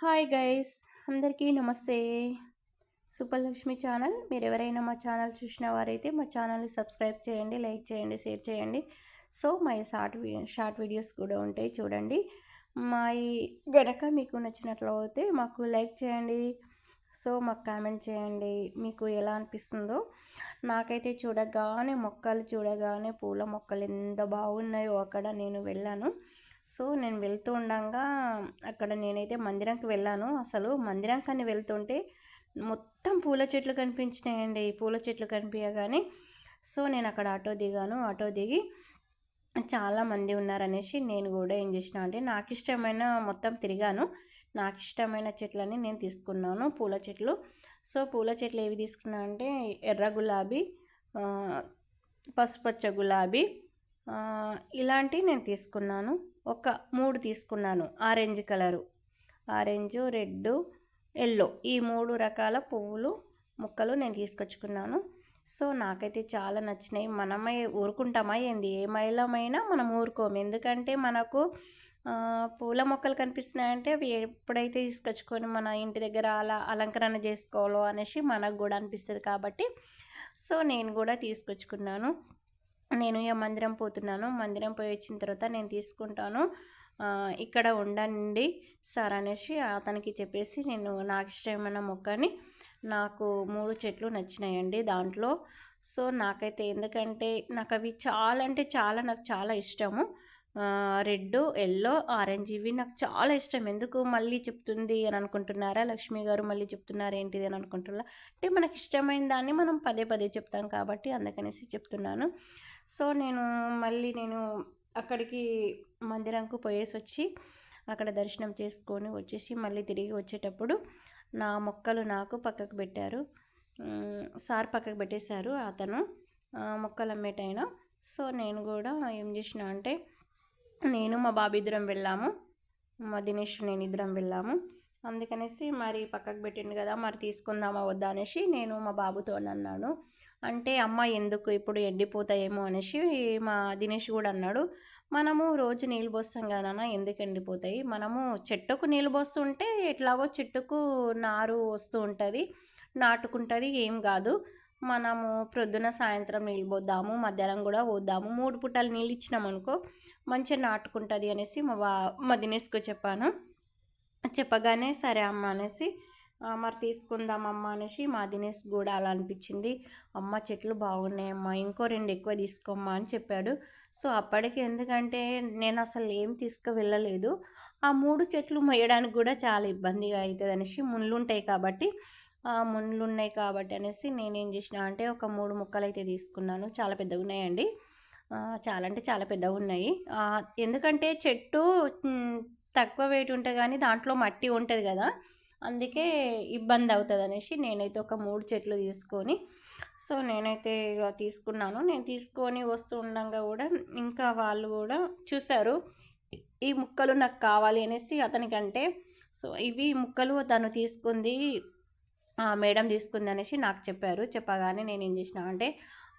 Hi guys అందరికీ నమస్తే. Subbalakshmi channel మీరు ఎవరైనా మా ఛానల్ చూసిన వారైతే మా ఛానల్ని సబ్స్క్రైబ్ చేయండి లైక్ చేయండి షేర్ చేయండి. సో మా షార్ట్ షార్ట్ వీడియోస్ కూడా ఉంటాయి చూడండి. మా గనక మీకు నచ్చినట్లయితే మాకు లైక్ చేయండి సో మాకు కామెంట్ చేయండి మీకు ఎలా అనిపిస్తుందో. నాకైతే చూడగానే మొక్కలు చూడగానే పూల మొక్కలు ఎంత బాగున్నాయో అక్కడ నేను వెళ్ళాను. సో నేను వెళ్తూ ఉండగా అక్కడ నేనైతే మందిరంకి వెళ్ళాను. అసలు మందిరం కానీ వెళ్తుంటే మొత్తం పూల చెట్లు కనిపించినాయండి. పూల చెట్లు కనిపించగానే సో నేను అక్కడ ఆటో దిగాను. ఆటో దిగి చాలా మంది ఉన్నారనేసి నేను కూడా ఏం చేసిన అంటే నాకు ఇష్టమైన మొత్తం తిరిగాను. నాకు ఇష్టమైన చెట్లని నేను తీసుకున్నాను. పూల చెట్లు. సో పూల చెట్లు ఏవి తీసుకున్నా అంటే ఎర్ర గులాబీ పసుపచ్చ గులాబీ ఇలాంటివి నేను తీసుకున్నాను. ఒక మూడు తీసుకున్నాను. Orange colour. Orange red yellow. ఈ మూడు రకాల పువ్వులు ముక్కలు నేను తీసుకొచ్చుకున్నాను. సో నాకైతే చాలా నచ్చినాయి. మనమే ఊరుకుంటామా ఏంది? ఏ మైలమైనా మనం ఊరుకోము. ఎందుకంటే మనకు పూల మొక్కలు కనిపిస్తున్నాయంటే అవి ఎప్పుడైతే తీసుకొచ్చుకొని మన ఇంటి దగ్గర అలా అలంకరణ చేసుకోవాలో అనేసి మనకు కూడా అనిపిస్తుంది కాబట్టి సో నేను కూడా తీసుకొచ్చుకున్నాను. నేను ఇక మందిరం పోతున్నాను. మందిరం పోయి వచ్చిన తర్వాత నేను తీసుకుంటాను. ఇక్కడ ఉండండి సార్ అనేసి అతనికి చెప్పేసి నేను నాకు ఇష్టమైన మొక్కని నాకు మూడు చెట్లు నచ్చినాయండి దాంట్లో. సో నాకైతే ఎందుకంటే నాకు అవి చాలా అంటే చాలా నాకు చాలా ఇష్టము. రెడ్ ఎల్లో ఆరెంజ్ ఇవి నాకు చాలా ఇష్టం. ఎందుకు మళ్ళీ చెప్తుంది అని అనుకుంటున్నారా? లక్ష్మి గారు మళ్ళీ చెప్తున్నారు ఏంటిది అని అనుకుంటున్నా? అంటే మనకి ఇష్టమైన దాన్ని మనం పదే పదే చెప్తాం కాబట్టి అందుకనేసి చెప్తున్నాను. సో నేను మళ్ళీ నేను అక్కడికి మందిరంకు పోయేసి వచ్చి అక్కడ దర్శనం చేసుకొని వచ్చేసి మళ్ళీ తిరిగి వచ్చేటప్పుడు నా మొక్కలు నాకు పక్కకు పెట్టారు. సార్ పక్కకు పెట్టేశారు అతను. మొక్కలు అమ్మేటైనా. సో నేను కూడా ఏం చేసిన అంటే నేను మా బాబు ఇద్దరం వెళ్ళాము. మా దినేష్ నేను ఇద్దరం వెళ్ళాము. అందుకనేసి మరి పక్కకు పెట్టిండు కదా మరి తీసుకుందామా వద్దా అనేసి నేను మా బాబుతో అన్నాను. అంటే అమ్మ ఎందుకు ఇప్పుడు ఎండిపోతాయేమో అనేసి మా దినేష్ కూడా అన్నాడు. మనము రోజు నీళ్ళు పోస్తాం కదా ఎందుకు ఎండిపోతాయి? మనము చెట్టుకు నీళ్ళు పోస్తుంటే ఎట్లాగో చెట్టుకు నారు వస్తూ ఉంటుంది నాటుకుంటుంది ఏం కాదు. మనము ప్రొద్దున సాయంత్రం నీళ్ళు పోద్దాము మధ్యాహ్నం కూడా పోద్దాము. మూడు పుట్టాలు నీళ్ళు ఇచ్చినామనుకో మంచిగా నాటుకుంటుంది అనేసి మా బా మా దినేష్కు చెప్పాను. చెప్పగానే సరే అమ్మ అనేసి మరి తీసుకుందాం అమ్మ అనేసి మా దినేష్ కూడా అలా అనిపించింది. అమ్మ చెట్లు బాగున్నాయమ్మా ఇంకో రెండు ఎక్కువ తీసుకోమ్మా అని చెప్పాడు. సో అప్పటికి ఎందుకంటే నేను అసలు ఏం తీసుకు వెళ్ళలేదు ఆ మూడు చెట్లు మొయ్యడానికి కూడా చాలా ఇబ్బందిగా అవుతుంది అనేసి ముళ్ళు ఉంటాయి కాబట్టి ముండ్లు ఉన్నాయి కాబట్టి అనేసి నేనేం చేసిన అంటే ఒక మూడు ముక్కలు అయితే తీసుకున్నాను. చాలా పెద్దగా ఉన్నాయండి. చాలా అంటే చాలా పెద్దగా ఉన్నాయి. ఎందుకంటే చెట్టు తక్కువ వెయిట్ ఉంటుంది కానీ దాంట్లో మట్టి ఉంటుంది కదా అందుకే ఇబ్బంది అవుతుంది అనేసి నేనైతే ఒక మూడు చెట్లు తీసుకొని సో నేనైతే ఇక తీసుకున్నాను. నేను తీసుకొని వస్తూ ఉండగా కూడా ఇంకా వాళ్ళు కూడా చూశారు ఈ ముక్కలు నాకు కావాలి అనేసి అతనికంటే సో ఇవి ముక్కలు తను తీసుకుంది మేడం తీసుకుంది అనేసి నాకు చెప్పారు. చెప్పగానే నేను ఏం చేసిన అంటే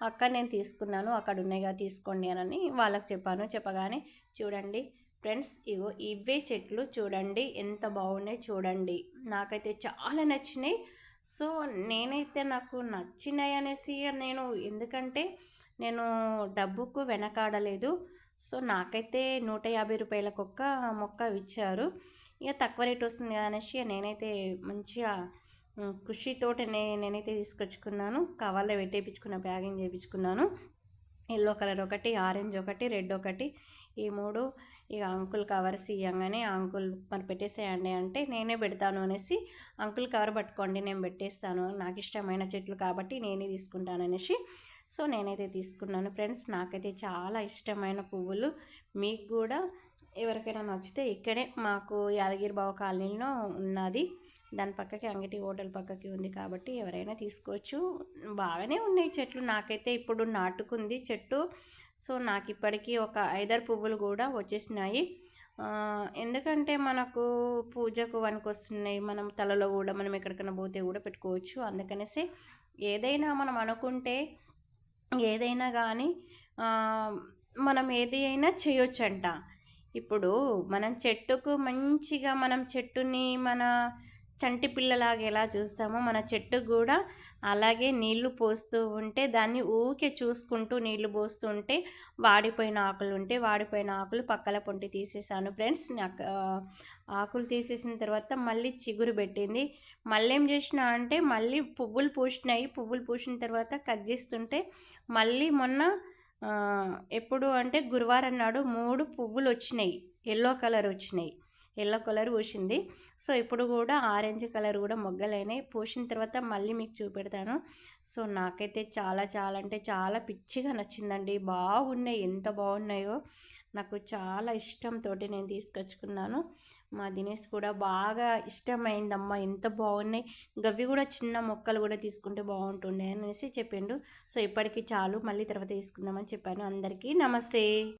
అక్కడ నేను తీసుకున్నాను అక్కడ ఉన్నాయిగా తీసుకోండి అని వాళ్ళకి చెప్పాను. చెప్పగానే చూడండి ఫ్రెండ్స్ ఇగో ఇవే చెట్లు చూడండి ఎంత బాగున్నాయి చూడండి. నాకైతే చాలా నచ్చినాయి. సో నేనైతే నాకు నచ్చినాయి అనేసి నేను ఎందుకంటే నేను డబ్బుకు వెనకాడలేదు. సో నాకైతే నూట యాభై రూపాయలకు ఒక్క మొక్క ఇచ్చారు. ఇక తక్కువ రేట్ వస్తుంది అనేసి నేనైతే మంచిగా కుషితోటి నే నేనైతే తీసుకొచ్చుకున్నాను. కవర్లో పెట్టేపించుకున్న ప్యాకింగ్ చేయించుకున్నాను ఎల్లో కలర్ ఒకటి ఆరెంజ్ ఒకటి రెడ్ ఒకటి. ఈ మూడు ఇక అంకుల్ కవర్స్ ఇవ్వగానే అంకుల్ మరి పెట్టేసేయండి అంటే నేనే పెడతాను అనేసి అంకుల్ కవర్ పట్టుకోండి నేను పెట్టేస్తాను. నాకు ఇష్టమైన చెట్లు కాబట్టి నేనే తీసుకుంటాను అనేసి సో నేనైతే తీసుకున్నాను. ఫ్రెండ్స్ నాకైతే చాలా ఇష్టమైన పువ్వులు. మీకు కూడా ఎవరికైనా నచ్చితే ఇక్కడే మాకు యాదగిరి బావ కాలనీలో ఉన్నది. దాని పక్కకి అంగటి హోటల్ పక్కకి ఉంది కాబట్టి ఎవరైనా తీసుకోవచ్చు. బాగానే ఉన్నాయి చెట్లు. నాకైతే ఇప్పుడు నాటుకుంది చెట్టు. సో నాకు ఇప్పటికీ ఒక ఐదారు పువ్వులు కూడా వచ్చేసినాయి. ఎందుకంటే మనకు పూజకు వస్తున్నాయి మనం తలలో కూడా మనం ఎక్కడికైనా పోతే కూడా పెట్టుకోవచ్చు. అందుకనేసి ఏదైనా మనం అనుకుంటే ఏదైనా కానీ మనం ఏది అయినా చేయొచ్చంట. ఇప్పుడు మనం చెట్టుకు మంచిగా మనం చెట్టుని మన చంటి పిల్లలాగా ఎలా చూస్తామో మన చెట్టు కూడా అలాగే నీళ్ళు పోస్తూ ఉంటే దాన్ని ఊకే చూసుకుంటూ నీళ్ళు పోస్తూ ఉంటే వాడిపోయిన ఆకులు ఉంటే వాడిపోయిన ఆకులు పక్కల పొంటి తీసేసాను ఫ్రెండ్స్. నాకు ఆకులు తీసేసిన తర్వాత మళ్ళీ చిగురు పెట్టింది. మళ్ళీ ఏం చేసిన అంటే మళ్ళీ పువ్వులు పూసినాయి. పువ్వులు పూసిన తర్వాత కట్ చేస్తుంటే మళ్ళీ మొన్న ఎప్పుడు అంటే గురువారం నాడు మూడు పువ్వులు వచ్చినాయి. ఎల్లో కలర్ వచ్చినాయి. ఎల్లో కలర్ పూసింది. సో ఇప్పుడు కూడా ఆరెంజ్ కలర్ కూడా మొగ్గలైనాయి. పూసిన తర్వాత మళ్ళీ మీకు చూపెడతాను. సో నాకైతే చాలా చాలా అంటే చాలా పిచ్చిగా నచ్చిందండి. బాగున్నాయి. ఎంత బాగున్నాయో నాకు చాలా ఇష్టంతో నేను తీసుకొచ్చుకున్నాను. మా దినేష్ కూడా బాగా ఇష్టమైందమ్మా. ఎంత బాగున్నాయి. గవి కూడా చిన్న మొక్కలు కూడా తీసుకుంటే బాగుంటుండే అనేసి చెప్పిండు. సో ఇప్పటికి చాలు. మళ్ళీ తర్వాత తీసుకుందామని చెప్పాను. అందరికీ నమస్తే.